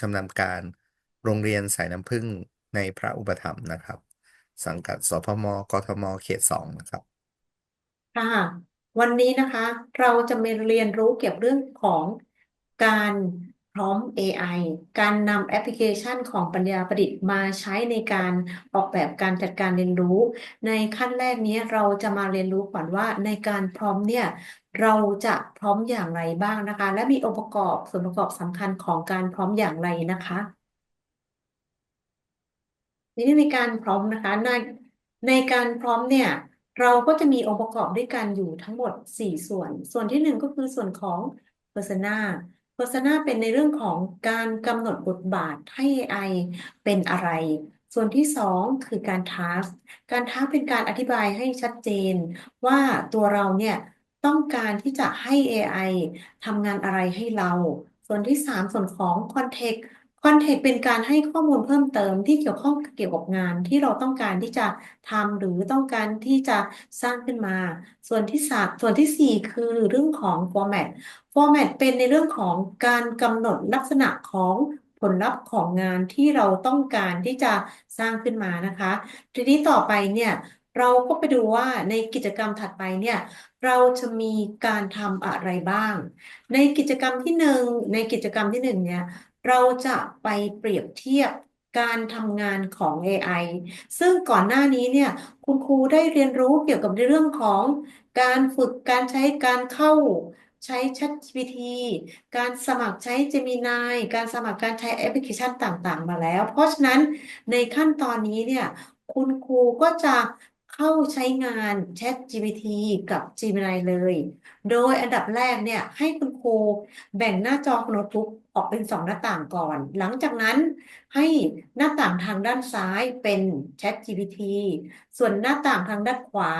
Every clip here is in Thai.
ชำนาญการโรงเรียนสายน้ำผึ้งในพระอุปถัมภ์นะครับ สังกัดสพมกทมเขตสองนะครับ ค่ะวันนี้นะคะเราจะมาเรียนรู้เกี่ยวกับเรื่องของการพร้อม AI การนำแอปพลิเคชันของปัญญาประดิษฐ์มาใช้ในการออกแบบการจัดการเรียนรู้ ในขั้นแรกนี้เราจะมาเรียนรู้ก่อนว่าในการพร้อมเนี่ย เราจะพร้อมอย่างไรบ้างนะคะ และมีองค์ประกอบส่วนประกอบสำคัญของการพร้อมอย่างไรนะคะนี่ในการพร้อมนะคะในในการพร้อมเนี่ย เราก็จะมีองค์ประกอบด้วยกันอยู่ทั้งหมด 4 ส่วน ส่วนที่หนึ่งก็คือส่วนของ persona persona เป็นในเรื่องของการกำหนดบทบาทให้ AI เป็นอะไร ส่วนที่สองคือการ task การ task เป็นการอธิบายให้ชัดเจน ว่าตัวเราเนี่ย ต้องการที่จะให้ AI ทำงานอะไรให้เรา ส่วนที่สามส่วนของ context คอนเทกต์เป็นการให้ข้อมูลเพิ่มเติมที่เกี่ยวข้องเกี่ยวกับงานที่เราต้องการที่จะทำหรือต้องการที่จะสร้างขึ้นมา ส่วนที่สามส่วนที่สี่คือเรื่องของ format format เป็นในเรื่องของการกำหนดลักษณะของผลลัพธ์ของงานที่เราต้องการที่จะสร้างขึ้นมานะคะ ทีนี้ต่อไปเนี่ย เราก็ไปดูว่าในกิจกรรมถัดไปเนี่ยเราจะมีการทำอะไรบ้าง ในกิจกรรมที่หนึ่งในกิจกรรมที่หนึ่งเนี่ยเราจะไปเปรียบเทียบการทำงานของ AI ซึ่งก่อนหน้านี้เนี่ยคุณครูได้เรียนรู้เกี่ยวกับในเรื่องของการฝึกการใช้การเข้าใช้ ChatGPT การสมัครใช้ Gemini การสมัครการใช้แอปพลิเคชันต่างๆ มาแล้ว เพราะฉะนั้นในขั้นตอนนี้เนี่ยคุณครูก็จะ เข้าใช้งาน ChatGPT กับ Gemini เลย โดยอันดับแรกเนี่ย ให้คุณครูแบ่งหน้าจอโน้ตบุ๊กออกเป็นสองหน้าต่างก่อน หลังจากนั้นให้หน้าต่างทางด้านซ้ายเป็น ChatGPT ส่วนหน้าต่างทางด้านขวา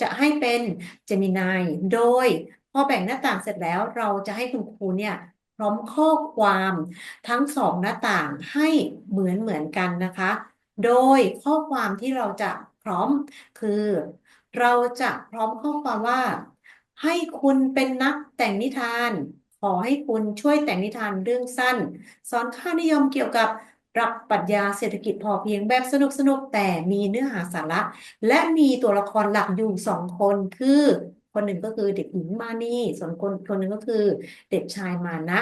จะให้เป็น Gemini โดยพอแบ่งหน้าต่างเสร็จแล้วเราจะให้คุณครูเนี่ยพร้อมข้อความทั้งสองหน้าต่างให้เหมือนเหมือนกันนะคะ โดยข้อความที่เราจะ ร้อม คือ เราจะพร้อมข้อความว่า ให้คุณเป็นนักแต่งนิทาน ขอให้คุณช่วยแต่งนิทานเรื่องสั้น สอนค่านิยมเกี่ยวกับหลักปรัชญาเศรษฐกิจพอเพียงแบบสนุกสนุกแต่มีเนื้อหาสาระ และมีตัวละครหลักอยู่สองคนคือ คนหนึ่งก็คือเด็กหญิงมานีส่วนคนคนหนึ่งก็คือเด็กชายมานะ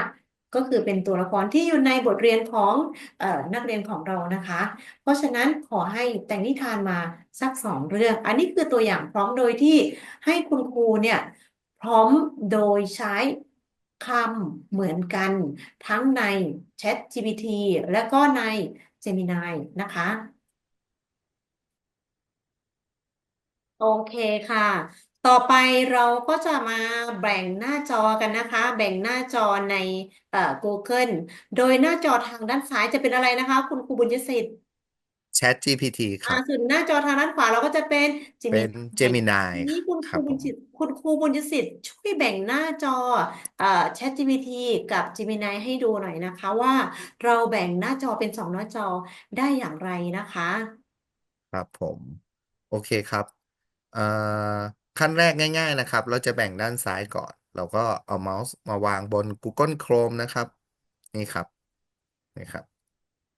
ก็คือเป็นตัวละครที่อยู่ในบทเรียนของอนักเรียนของเรานะคะ เพราะฉะนั้นขอให้แต่งนิทานมาสักสองเรื่อง อันนี้คือตัวอย่างพร้อมโดยที่ให้คุณครูเนี่ยพร้อมโดยใช้คำเหมือนกัน ทั้งใน ChatGPT และก็ใน Gemini นะคะ โอเคค่ะ ต่อไปเราก็จะมาแบ่งหน้าจอกันนะคะ แบ่งหน้าจอในเอ่อ Google โดยหน้าจอทางด้านซ้ายจะเป็นอะไรนะคะ คุณครูบุญยศิษย์ ChatGPT คอ่ารับ ส่วนหน้าจอทางด้านขวาเราก็จะเป็นเป็น Gemini Gemini ทีนี้คุณคครัรูบบุผญมศิษย์คุณครูบุญยศิษย์ช่วยแบ่งหน้าจอเอ่อ ChatGPT กับ Gemini ให้ดูหน่อยนะคะ ว่าเราแบ่งหน้าจอเป็นสองหน้าจอได้อย่างไรนะคะ ครับผม โอเคครับเอ่อ ขั้นแรกง่าย ๆนะครับ เราจะแบ่งด้านซ้ายก่อน เราก็เอาเมาส์มาวางบน Google Chrome นะครับ นี่ครับนี่ครับ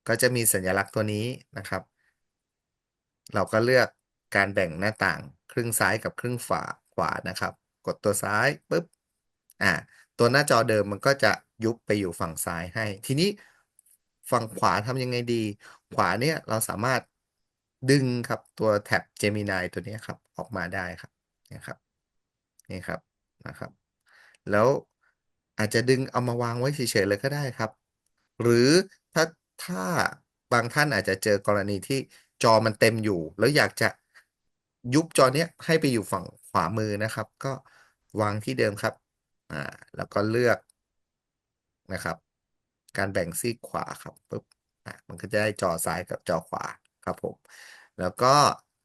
ก็จะมีสัญลักษณ์ตัวนี้นะครับ เราก็เลือกการแบ่งหน้าต่างครึ่งซ้ายกับครึ่งฝาขวานะครับ กดตัวซ้ายปุ๊บอ่าตัวหน้าจอเดิมมันก็จะยุบไปอยู่ฝั่งซ้ายให้ ทีนี้ฝั่งขวาทำยังไงดี ขวาเนี่ยเราสามารถดึงครับตัวแท็บ Gemini ตัวนี้ครับ ออกมาได้ครับ นี่ครับนี่ครับนะครับ แล้วอาจจะดึงเอามาวางไว้เฉยๆเลยก็ได้ครับ หรือถ้าถ้าบางท่านอาจจะเจอกรณีที่จอมันเต็มอยู่ แล้วอยากจะยุบจอเนี้ยให้ไปอยู่ฝั่งขวามือนะครับ ก็วางที่เดิมครับอ่าแล้วก็เลือกนะครับ การแบ่งซีกขวาครับปุ๊บอะมันก็จะได้จอซ้ายกับจอขวาครับผม แล้วก็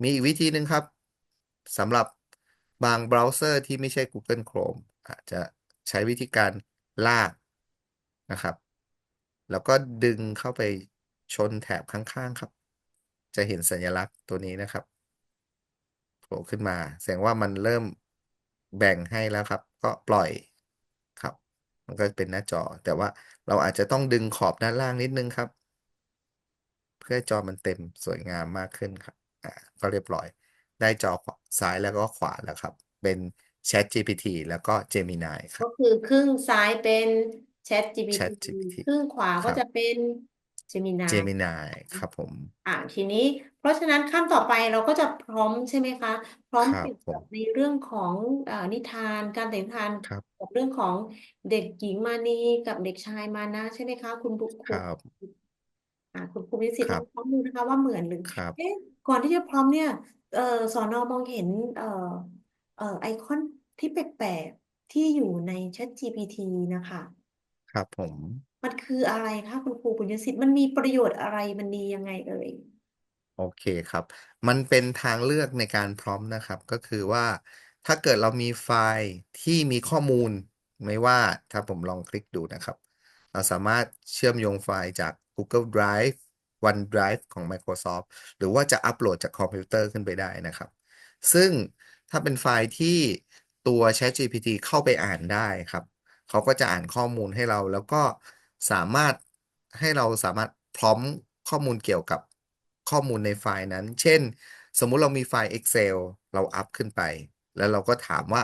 มีอีกวิธีหนึ่งครับสำหรับ บางเบราว์เซอร์ที่ไม่ใช่ Google Chrome อาจจะใช้วิธีการลากนะครับ แล้วก็ดึงเข้าไปชนแถบข้างๆครับ จะเห็นสัญลักษณ์ตัวนี้นะครับโผล่ขึ้นมา แสดงว่ามันเริ่มแบ่งให้แล้วครับ ก็ปล่อยครับ มันก็เป็นหน้าจอ แต่ว่าเราอาจจะต้องดึงขอบด้านล่างนิดนึงครับ เพื่อจอมันเต็มสวยงามมากขึ้นครับ อ่า ก็เรียบร้อย ได้จอขวาซ้ายแล้วก็ขวาแล้วครับ เป็น Chat GPT แล้วก็ Gemini คก็รับคือครึ่งซ้ายเป็น Chat GPT Chat GPT ครึ่งขวาครับก็จะเป็น Gemini Gemini ครับผม อ่าทีนี้ เพราะฉะนั้นขั้นต่อไปเราก็จะพร้อมใช่ไหมคะพร้อมครับเกี่ยวกับผมในเรื่องของอ่านิทานการแต่งนิทานครับกับเรื่องของเด็กหญิงมานีกับเด็กชายมานะใช่ไหมคะ คุณบุคคลครับอ่าคุณครูมีสิทธิ์ลองพร้อครับมดูนะคะว่าเหมือนหรือครับ เอ๊ะก่อนที่จะพร้อมเนี่ย เอ่อสอนอมองเห็นเอ่อเอ่อไอคอนที่แปลกๆที่อยู่ใน ChatGPT นะคะ ครับผม มันคืออะไรคะคุณครูปุญญสิทธิ์มันมีประโยชน์อะไรมันดียังไงเอ่ย โอเคครับ มันเป็นทางเลือกในการพร้อมนะครับ ก็คือว่าถ้าเกิดเรามีไฟล์ที่มีข้อมูล ไม่ว่าถ้าผมลองคลิกดูนะครับ เราสามารถเชื่อมโยงไฟล์จาก Google Drive OneDrive ของ Microsoft หรือว่าจะอัปโหลดจากคอมพิวเตอร์ขึ้นไปได้นะครับ ซึ่งถ้าเป็นไฟล์ที่ตัว ChatGPT เข้าไปอ่านได้ครับ เขาก็จะอ่านข้อมูลให้เรา แล้วก็สามารถให้เราสามารถพร้อมข้อมูลเกี่ยวกับข้อมูลในไฟล์นั้น เช่น สมมุติเรามีไฟล์ Excel เราอัพขึ้นไป แล้วเราก็ถามว่า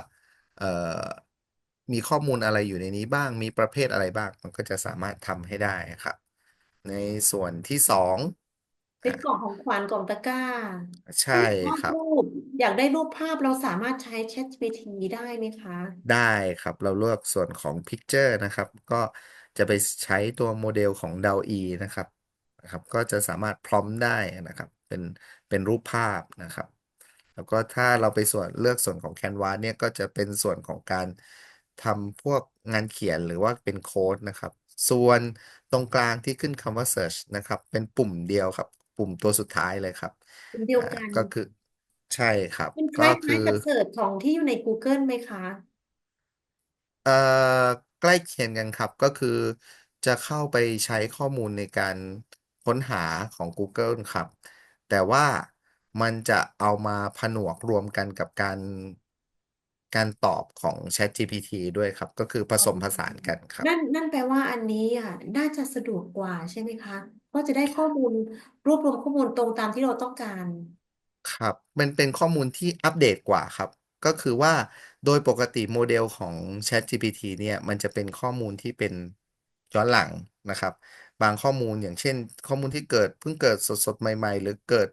มีข้อมูลอะไรอยู่ในนี้บ้าง มีประเภทอะไรบ้าง มันก็จะสามารถทำให้ได้ครับ ในส่วนที่สองเป็นกล่องของขวัญกล่องตะกร้าใช่ถ้าเราวาครับดรูป อยากได้รูปภาพเราสามารถใช้ ChatGPT ได้ไหมคะ ได้ครับเราเลือกส่วนของ Picture นะครับ ก็จะไปใช้ตัวโมเดลของ DALL-E นะครับนะครับ ก็จะสามารถพร้อมได้นะครับ เป็นเป็นรูปภาพนะครับ แล้วก็ถ้าเราไปส่วนเลือกส่วนของ Canvas เนี่ยก็จะเป็นส่วนของการทำพวกงานเขียนหรือว่าเป็นโค้ดนะครับ ส่วน ตรงกลางที่ขึ้นคำว่า Search นะครับ เป็นปุ่มเดียวครับ ปุ่มตัวสุดท้ายเลยครับเป็นเดียวอ่ากันก็คือ ใช่ครับ มันคก็คือล้ายๆกับเสิร์ชของที่อยู่ใน Google ไหมคะ เอ่อใกล้เคียงกันครับก็คือจะเข้าไปใช้ข้อมูลในการค้นหาของ Google ครับ แต่ว่ามันจะเอามาผนวกรวมกันกับการ การตอบของ ChatGPT ด้วยครับ ก็คือผอ๋อสมผสานกันครับ นั่นนั่นแปลว่าอันนี้อะน่าจะสะดวกกว่าใช่ไหมคะเพราะจะได้ข้อมูลรวบรวมข้อมูลตรงตามที่เราต้องการ ครับมันเป็นข้อมูลที่อัปเดตกว่าครับ ก็คือว่าโดยปกติโมเดลของ ChatGPT เนี่ย มันจะเป็นข้อมูลที่เป็นย้อนหลังนะครับ บางข้อมูลอย่างเช่น ข้อมูลที่เกิดเพิ่งเกิดสดๆ ใหม่ๆ หรือเกิด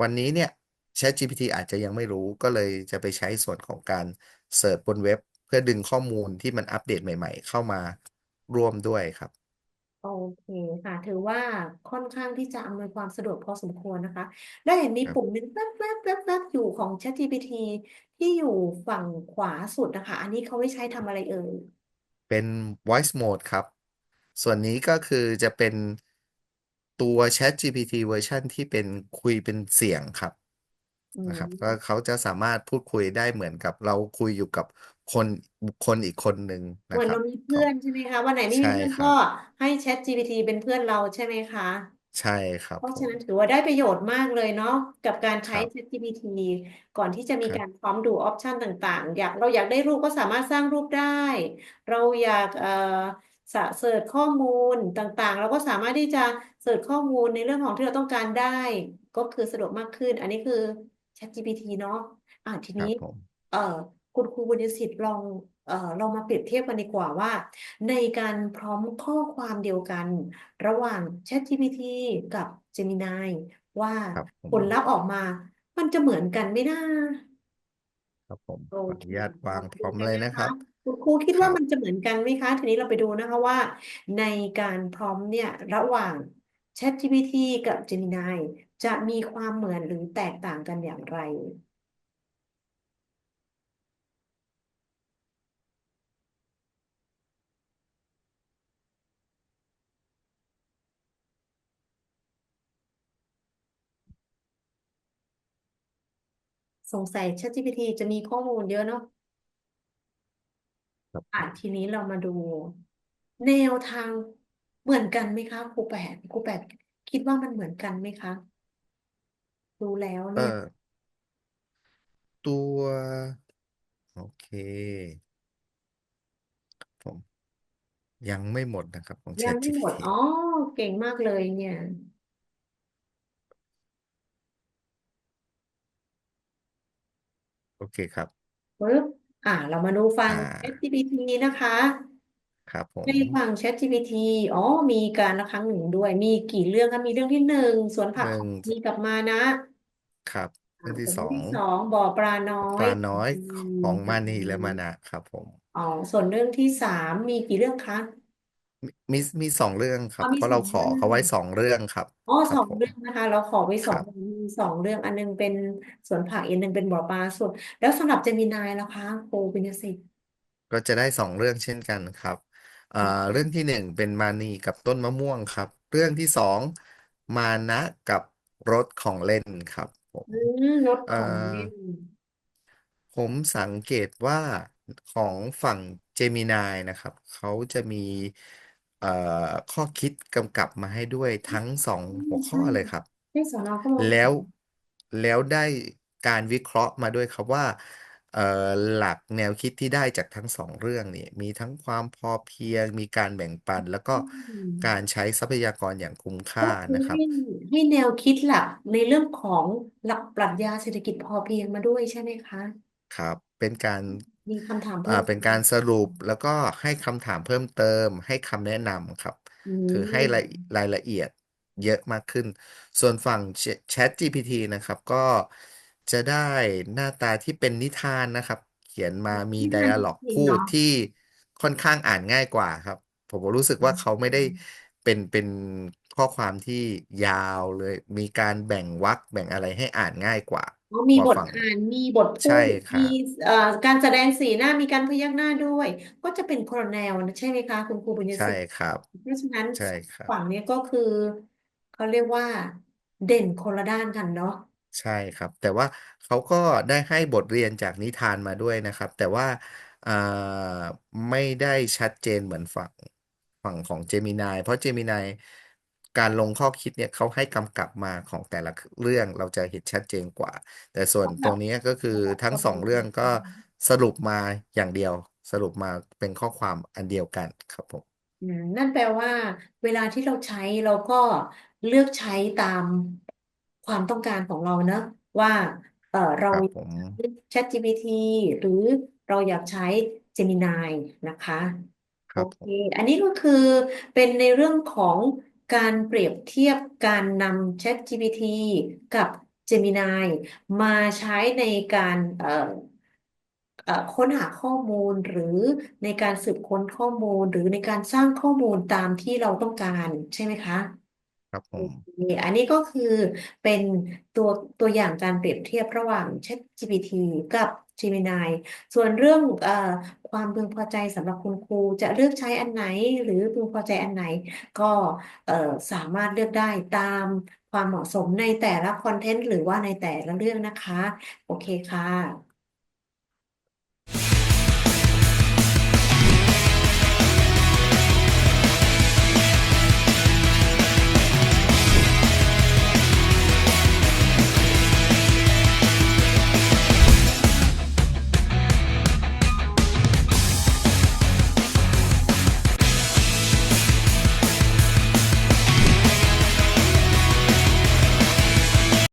วันนี้เนี่ย ChatGPT อาจจะยังไม่รู้ก็เลยจะไปใช้ส่วนของการ เสิร์ชบนเว็บ เพื่อดึงข้อมูลที่มันอัปเดตใหม่ ๆ เข้ามาร่วมด้วยครับ โอเคค่ะ ถือว่าค่อนข้างที่จะอำนวยความสะดวกพอสมควรนะคะแล้วเห็นมีปุ่มหนึ่งแป๊บแป๊บแป๊บแป๊บอยู่ของ ChatGPT ที่อยู่ฝั่งขวาสุดนะคะ อันนี้เขาไว้ใช้ทำอะไรเอ่ยเป็น voice mode ครับ ส่วนนี้ก็คือจะเป็นตัว ChatGPT เวอร์ชันที่เป็นคุยเป็นเสียงครับ อืนะครับก็มเขาจะสามารถพูดคุยได้เหมือนกับเราคุยอยู่กับคนบุคคลอีกคนหนึ่งนะครับเหมือนเรามีขเพื่องอนใช่ไหมคะ วันไหนไม่มีใช่เพื่อนก็ครับให้ ChatGPT เป็นเพื่อนเราใช่ไหมคะ ใช่ครับเพราะผมฉะนั้นถือว่าได้ประโยชน์มากเลยเนาะกับการใช้ครับ ChatGPT ก่อนที่จะมีครับการพร้อมดูออปชันต่างๆ อยากเราอยากได้รูปก็สามารถสร้างรูปได้ เราอยากเอ่อสะเสิร์ชข้อมูลต่างๆ เราก็สามารถที่จะเสิร์ชข้อมูลในเรื่องของที่เราต้องการได้ ก็คือสะดวกมากขึ้น อันนี้คือ ChatGPT เนาะอ่าทีนี้ครับผม เอ่อคุณครูบุญยศิษย์ลองเอ่อเรามาเปรียบเทียบกันดีกว่าว่า ในการพร้อมข้อความเดียวกัน ระหว่าง ChatGPT กับ Gemini ว่าครับผผลลัพมธ์ออกมา มันจะเหมือนกันไหมนะครับผมโอเคขออนุญาตวาเราไปดูงพร้อมกันนะคะเลยนะครับ คุณครูคิดว่าครับ มันจะเหมือนกันไหมคะ ทีนี้เราไปดูนะคะว่า ในการพร้อมเนี่ยระหว่าง ChatGPT กับ Gemini จะมีความเหมือนหรือแตกต่างกันอย่างไร สงสัย ChatGPT จะมีข้อมูลเยอะเนาะอะครับทีนี้เรามาดู แนวทางเหมือนกันไหมคะครูแปดครูแปดคิดว่ามันเหมือนกันไหมคะ ดูแล้วเอเนี่ย อ ตัว โอเค ผมยังไม่หมดนะครับ ของ ยังไม่หมด ChatGPT อ๋อ เก่งมากเลยเนี่ย โอเคครับ ปึ๊บ อ่า เรามาดูฟัอ่งา ChatGPT นะคะ ครับผในมฝั่ง ChatGPT อ๋อ มีการละครั้งหนึ่งด้วย มีกี่เรื่องคะมีเรื่องที่หนึ่งสวนผักเรื่องของมีกับมานะ ครับอ่าเรื่องส่วนเรื่องที่ที่สองสองบ่อปลาน้อยปลาน้อยอืมของกับมานีและมานะครับผม อ๋อส่วนเรื่องที่สามมีกี่เรื่องคะ มีมีมีสองเรื่องคอ๋อมีรับเพราะเราขอสองเรื่อง เขาไว้สองเรื่องครับ อ๋อครับผมสองเรื่องนะคะ เราขอไว้สองครับ มีสองเรื่องอันนึงเป็นสวนผักอีกหนึ่งเป็นบ่อปลาส่วน แล้วสำหรับเจมินายล่ะคะโควินสิตก็จะได้สองเรื่องเช่นกันครับอ่าเรื่องที่หนึ่งเป็นมานีกับต้นมะม่วงครับ เรื่องที่สองมานะกับรถของเล่นครับ ผมอืมรถเอ่อของเล่นผมสังเกตว่าของฝั่งเจมินายนะครับ เขาจะมีเอ่อข้อคิดกำกับมาให้ด้วยทั้งสองอืมหัวข้อใช่เลยครับใช่สอนอก็มองแล้วแล้วได้การวิเคราะห์มาด้วยครับว่าเอ่อหลักแนวคิดที่ได้จากทั้งสองเรื่องนี่มีทั้งความพอเพียง มีการแบ่งปัน แล้วก็อืการมใช้ทรัพยากรอย่างคุ้มก็ค่านะครับคือ ให้ให้แนวคิดหลักในเรื่องของหลักปรัชญาเศรษฐกิจพอเพียงมาด้วยใช่ไหมคะ ครับ เป็นการมีคำถามอ่าเพิ่มเป็นการสรุปแล้วก็ให้คำถามเพิ่มเติม ให้คำแนะนำครับ อืคือให้รายมรายละเอียดเยอะมากขึ้น ส่วนฝั่ง Chat GPT นะครับ ก็จะได้หน้าตาที่เป็นนิทานนะครับ เขียนมามีไดที่ทานจอะล็อกพูริงๆเนาะดที่ค่อนข้างอ่านง่ายกว่าครับ ผมรู้สึกอืว่าเขาไม่ได้มเป็นเป็น ข้อความที่ยาวเลย มีการแบ่งวรรคแบ่งอะไรให้อ่านง่ายกว่าอ๋อมีบทกว่าฝั่ง อ่านมีบทพูใช่ดมีครับเอ่อการแสดงสีหน้ามีการพยักหน้าด้วย ก็จะเป็นคนละแนวนะใช่ไหมคะคุณครูบุญยใช่ศิษย์ครับ เพราะฉะนั้นใช่ครับ ฝั่งนี้ก็คือเขาเรียกว่า เด่นคนละด้านกันเนาะใช่ครับ แต่ว่าเขาก็ได้ให้บทเรียนจากนิทานมาด้วยนะครับ แต่ว่าอ่าไม่ได้ชัดเจนเหมือนฝั่งฝั่งของเจมินายเพราะเจมินาย การลงข้อคิดเนี่ยเขาให้กำกับมาของแต่ละเรื่องเราจะเห็นชัดเจนกว่า แต่ส่วนสำหรับตรงนี้ก็คือสำหรับทั้งสองคนเรื่องก็สรุปมาอย่างเดียว สรุปมาเป็นข้อความอันเดียวกันครับผมอืมนั่นแปลว่า เวลาที่เราใช้เราก็เลือกใช้ตามความต้องการของเราเนอะว่าเออเราครับผมอยากใช้ ChatGPT หรือเราอยากใช้ Gemini นะคะโอเคครับผมอันนี้ก็คือเป็นในเรื่องของ การเปรียบเทียบการนำ ChatGPT กับ Gemini มาใช้ในการเอ่อเอ่อค้นหาข้อมูลหรือในการสืบค้นข้อมูลหรือในการสร้างข้อมูลตามที่เราต้องการใช่ไหมคะ ครับผโอม เคอันนี้ก็คือเป็นตัวตัวอย่างการเปรียบเทียบระหว่าง ChatGPT กับ Gemini ส่วนเรื่องเอ่อความพึงพอใจสำหรับคุณครูจะเลือกใช้อันไหน หรือพึงพอใจอันไหน ก็เอ่อสามารถเลือกได้ตามความเหมาะสมในแต่ละคอนเทนต์หรือว่าในแต่ละเรื่องนะคะ โอเคค่ะ